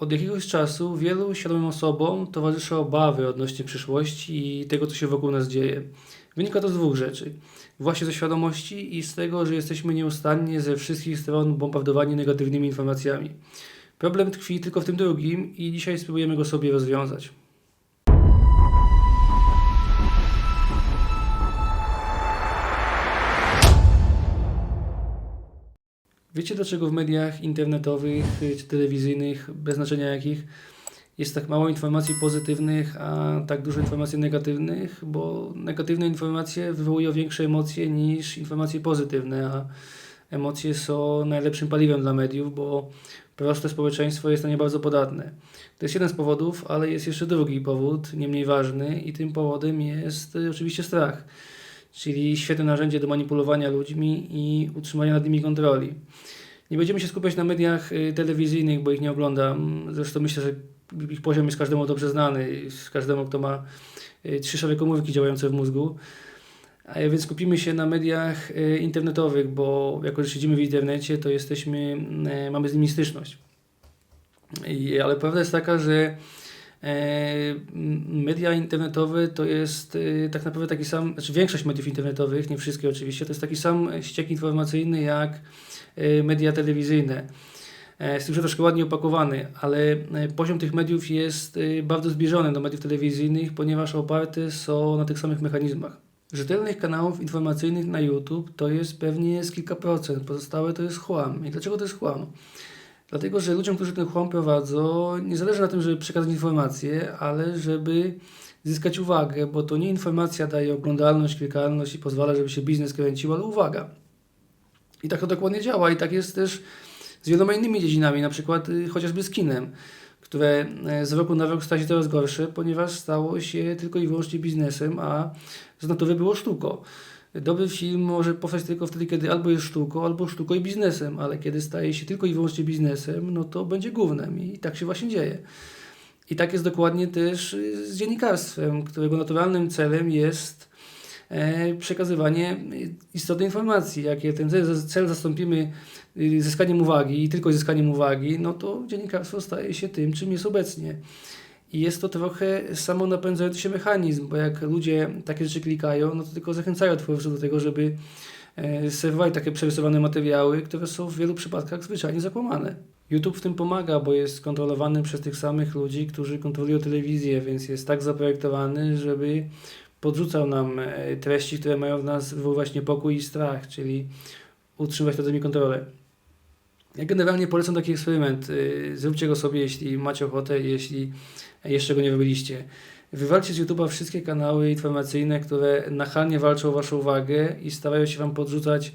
Od jakiegoś czasu wielu świadomym osobom towarzyszą obawy odnośnie przyszłości i tego, co się wokół nas dzieje. Wynika to z dwóch rzeczy. Właśnie ze świadomości i z tego, że jesteśmy nieustannie ze wszystkich stron bombardowani negatywnymi informacjami. Problem tkwi tylko w tym drugim i dzisiaj spróbujemy go sobie rozwiązać. Wiecie dlaczego w mediach internetowych y, czy telewizyjnych, bez znaczenia jakich, jest tak mało informacji pozytywnych, a tak dużo informacji negatywnych? Bo negatywne informacje wywołują większe emocje niż informacje pozytywne, a emocje są najlepszym paliwem dla mediów, bo proste społeczeństwo jest na nie bardzo podatne. To jest jeden z powodów, ale jest jeszcze drugi powód, nie mniej ważny, i tym powodem jest y, oczywiście strach, czyli świetne narzędzie do manipulowania ludźmi i utrzymania nad nimi kontroli. Nie będziemy się skupiać na mediach y, telewizyjnych, bo ich nie oglądam. Zresztą myślę, że ich poziom jest każdemu dobrze znany, każdemu, kto ma y, trzy szare komórki działające w mózgu. A więc skupimy się na mediach y, internetowych, bo jako, że siedzimy w internecie, to jesteśmy, mamy z nimi styczność. I, ale prawda jest taka, że media internetowe to jest e, tak naprawdę taki sam, znaczy większość mediów internetowych, nie wszystkie oczywiście, to jest taki sam ściek informacyjny jak e, media telewizyjne. E, Z tym, że troszkę ładnie opakowany, ale e, poziom tych mediów jest e, bardzo zbliżony do mediów telewizyjnych, ponieważ oparte są na tych samych mechanizmach. Rzetelnych kanałów informacyjnych na YouTube to jest pewnie z kilka procent, pozostałe to jest chłam. I dlaczego to jest chłam? Dlatego, że ludziom, którzy ten chłam prowadzą, nie zależy na tym, żeby przekazać informacje, ale żeby zyskać uwagę, bo to nie informacja daje oglądalność, klikalność i pozwala, żeby się biznes kręcił, ale uwaga. I tak to dokładnie działa i tak jest też z wieloma innymi dziedzinami, na przykład y, chociażby z kinem, które e, z roku na rok staje się coraz gorsze, ponieważ stało się tylko i wyłącznie biznesem, a z natury było sztuką. Dobry film może powstać tylko wtedy, kiedy albo jest sztuką, albo sztuką i biznesem, ale kiedy staje się tylko i wyłącznie biznesem, no to będzie gównem i tak się właśnie dzieje. I tak jest dokładnie też y, z dziennikarstwem, którego naturalnym celem jest e, przekazywanie istotnej informacji. Jakie ten cel, cel zastąpimy y, zyskaniem uwagi i tylko zyskaniem uwagi, no to dziennikarstwo staje się tym, czym jest obecnie. I jest to trochę samonapędzający się mechanizm, bo jak ludzie takie rzeczy klikają, no to tylko zachęcają twórców do tego, żeby e, serwowali takie przerysowane materiały, które są w wielu przypadkach zwyczajnie zakłamane. YouTube w tym pomaga, bo jest kontrolowany przez tych samych ludzi, którzy kontrolują telewizję, więc jest tak zaprojektowany, żeby podrzucał nam e, treści, które mają w nas wywoływać niepokój i strach, czyli utrzymywać nad nimi kontrolę. Ja generalnie polecam taki eksperyment. Y, Zróbcie go sobie, jeśli macie ochotę, jeśli jeszcze go nie robiliście. Wywalcie z YouTube'a wszystkie kanały informacyjne, które nachalnie walczą o Waszą uwagę i starają się Wam podrzucać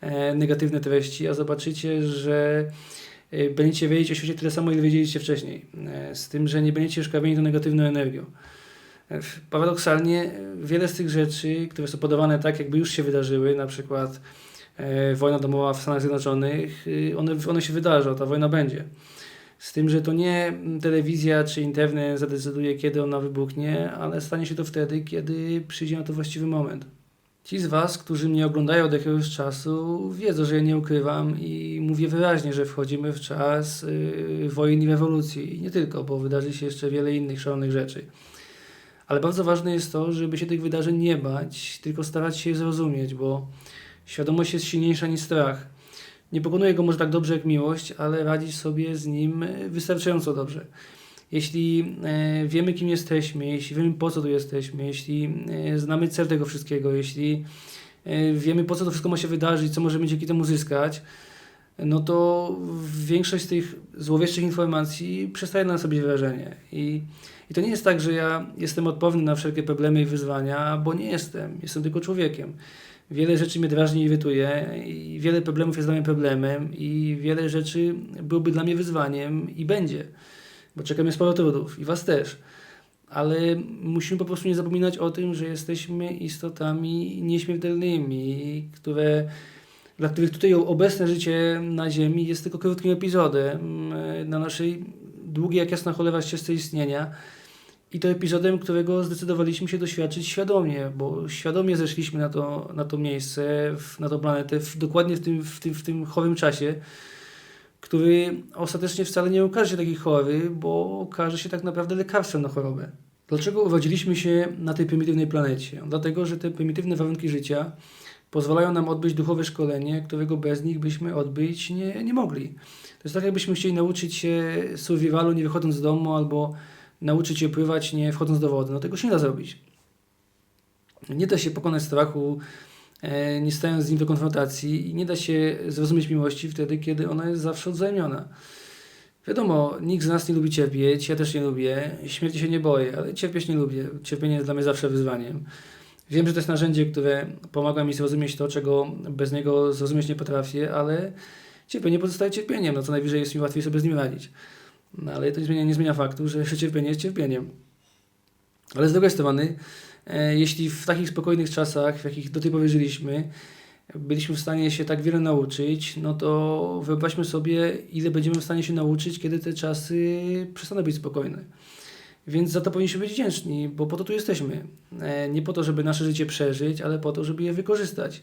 e, negatywne treści, a zobaczycie, że e, będziecie wiedzieć o świecie tyle samo, ile wiedzieliście wcześniej. E, Z tym, że nie będziecie już karmieni tą negatywną energią. Paradoksalnie wiele z tych rzeczy, które są podawane tak, jakby już się wydarzyły, na przykład wojna domowa w Stanach Zjednoczonych, y, one, one się wydarzą, ta wojna będzie. Z tym, że to nie telewizja czy internet zadecyduje, kiedy ona wybuchnie, ale stanie się to wtedy, kiedy przyjdzie na to właściwy moment. Ci z Was, którzy mnie oglądają od jakiegoś czasu, wiedzą, że ja nie ukrywam i mówię wyraźnie, że wchodzimy w czas y, wojen i rewolucji. I nie tylko, bo wydarzy się jeszcze wiele innych szalonych rzeczy. Ale bardzo ważne jest to, żeby się tych wydarzeń nie bać, tylko starać się je zrozumieć, bo świadomość jest silniejsza niż strach. Nie pokonuje go może tak dobrze jak miłość, ale radzi sobie z nim e, wystarczająco dobrze. Jeśli e, wiemy, kim jesteśmy, jeśli wiemy, po co tu jesteśmy, jeśli e, znamy cel tego wszystkiego, jeśli wiemy, po co to wszystko ma się wydarzyć, co możemy dzięki temu zyskać, no to większość z tych złowieszczych informacji przestaje na sobie wrażenie. I, I to nie jest tak, że ja jestem odporny na wszelkie problemy i wyzwania, bo nie jestem. Jestem tylko człowiekiem. Wiele rzeczy mnie drażni irytuje i wiele problemów jest dla mnie problemem i wiele rzeczy byłoby dla mnie wyzwaniem i będzie, bo czeka mnie sporo trudów i Was też. Ale musimy po prostu nie zapominać o tym, że jesteśmy istotami nieśmiertelnymi, które, dla których tutaj obecne życie na Ziemi jest tylko krótkim epizodem e, na naszej długiej jak jasna cholera ścieżce istnienia. I to epizodem, którego zdecydowaliśmy się doświadczyć świadomie, bo świadomie zeszliśmy na to, na to miejsce, na tą planetę, w, dokładnie w tym, w, tym, w tym chorym czasie, który ostatecznie wcale nie okaże się taki chory, bo okaże się tak naprawdę lekarstwem na chorobę. Dlaczego urodziliśmy się na tej prymitywnej planecie? Dlatego, że te prymitywne warunki życia pozwalają nam odbyć duchowe szkolenie, którego bez nich byśmy odbyć nie, nie mogli. To jest tak, jakbyśmy chcieli nauczyć się survivalu nie wychodząc z domu, albo nauczyć się pływać nie wchodząc do wody. No tego się nie da zrobić. Nie da się pokonać strachu, e, nie stając z nim do konfrontacji i nie da się zrozumieć miłości wtedy, kiedy ona jest zawsze odzajemniona. Wiadomo, nikt z nas nie lubi cierpieć, ja też nie lubię, śmierci się nie boję, ale cierpieć nie lubię. Cierpienie jest dla mnie zawsze wyzwaniem. Wiem, że to jest narzędzie, które pomaga mi zrozumieć to, czego bez niego zrozumieć nie potrafię, ale cierpienie pozostaje cierpieniem, no co najwyżej jest mi łatwiej sobie z nim radzić. No ale to nie zmienia, nie zmienia faktu, że cierpienie jest cierpieniem. Ale z drugiej strony, e, jeśli w takich spokojnych czasach, w jakich do tej pory żyliśmy, byliśmy w stanie się tak wiele nauczyć, no to wyobraźmy sobie, ile będziemy w stanie się nauczyć, kiedy te czasy przestaną być spokojne. Więc za to powinniśmy być wdzięczni, bo po to tu jesteśmy. E, Nie po to, żeby nasze życie przeżyć, ale po to, żeby je wykorzystać.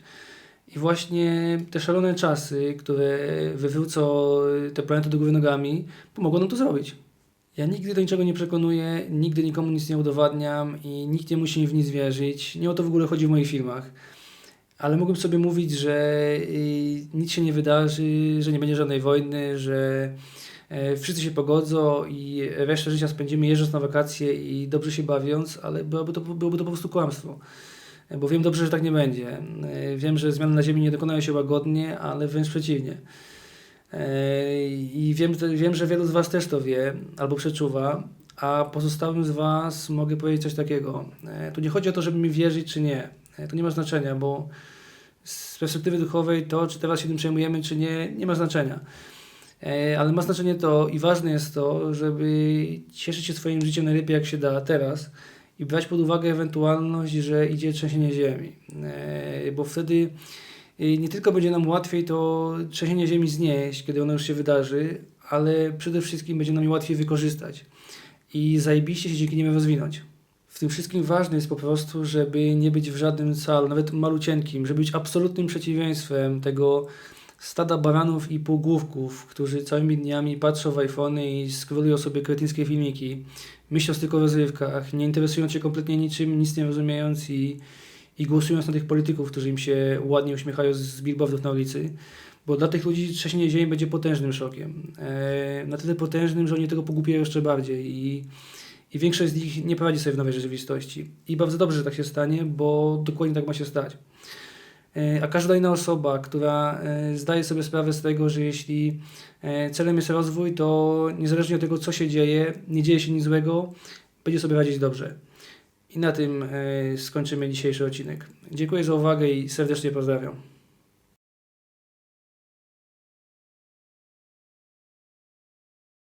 I właśnie te szalone czasy, które wywrócą tę planetę do góry nogami, pomogą nam to zrobić. Ja nigdy do niczego nie przekonuję, nigdy nikomu nic nie udowadniam i nikt nie musi mi w nic wierzyć. Nie o to w ogóle chodzi w moich filmach. Ale mógłbym sobie mówić, że y, nic się nie wydarzy, że nie będzie żadnej wojny, że e, wszyscy się pogodzą i resztę życia spędzimy jeżdżąc na wakacje i dobrze się bawiąc, ale byłoby to, byłoby to po prostu kłamstwo. Bo wiem dobrze, że tak nie będzie. E, Wiem, że zmiany na Ziemi nie dokonają się łagodnie, ale wręcz przeciwnie. E, I wiem, wiem, że wielu z Was też to wie albo przeczuwa, a pozostałym z Was mogę powiedzieć coś takiego. E, Tu nie chodzi o to, żeby mi wierzyć czy nie. To nie ma znaczenia, bo z perspektywy duchowej to, czy teraz się tym przejmujemy, czy nie, nie ma znaczenia. Ale ma znaczenie to i ważne jest to, żeby cieszyć się swoim życiem najlepiej jak się da teraz i brać pod uwagę ewentualność, że idzie trzęsienie ziemi. E, Bo wtedy i nie tylko będzie nam łatwiej to trzęsienie ziemi znieść, kiedy ono już się wydarzy, ale przede wszystkim będzie nam łatwiej wykorzystać i zajebiście się dzięki niemu rozwinąć. W tym wszystkim ważne jest po prostu, żeby nie być w żadnym calu, nawet malucienkim, żeby być absolutnym przeciwieństwem tego stada baranów i półgłówków, którzy całymi dniami patrzą w iPhony i scrollują sobie kretyńskie filmiki, myśląc tylko o rozrywkach, nie interesując się kompletnie niczym, nic nie rozumiejąc i i głosując na tych polityków, którzy im się ładnie uśmiechają z billboardów na ulicy, bo dla tych ludzi trzęsienie ziemi będzie potężnym szokiem. E, na tyle potężnym, że oni tego pogłupieją jeszcze bardziej i, i większość z nich nie poradzi sobie w nowej rzeczywistości. I bardzo dobrze, że tak się stanie, bo dokładnie tak ma się stać. E, a każda inna osoba, która e, zdaje sobie sprawę z tego, że jeśli e, celem jest rozwój, to niezależnie od tego, co się dzieje, nie dzieje się nic złego, będzie sobie radzić dobrze. I na tym skończymy dzisiejszy odcinek. Dziękuję za uwagę i serdecznie pozdrawiam.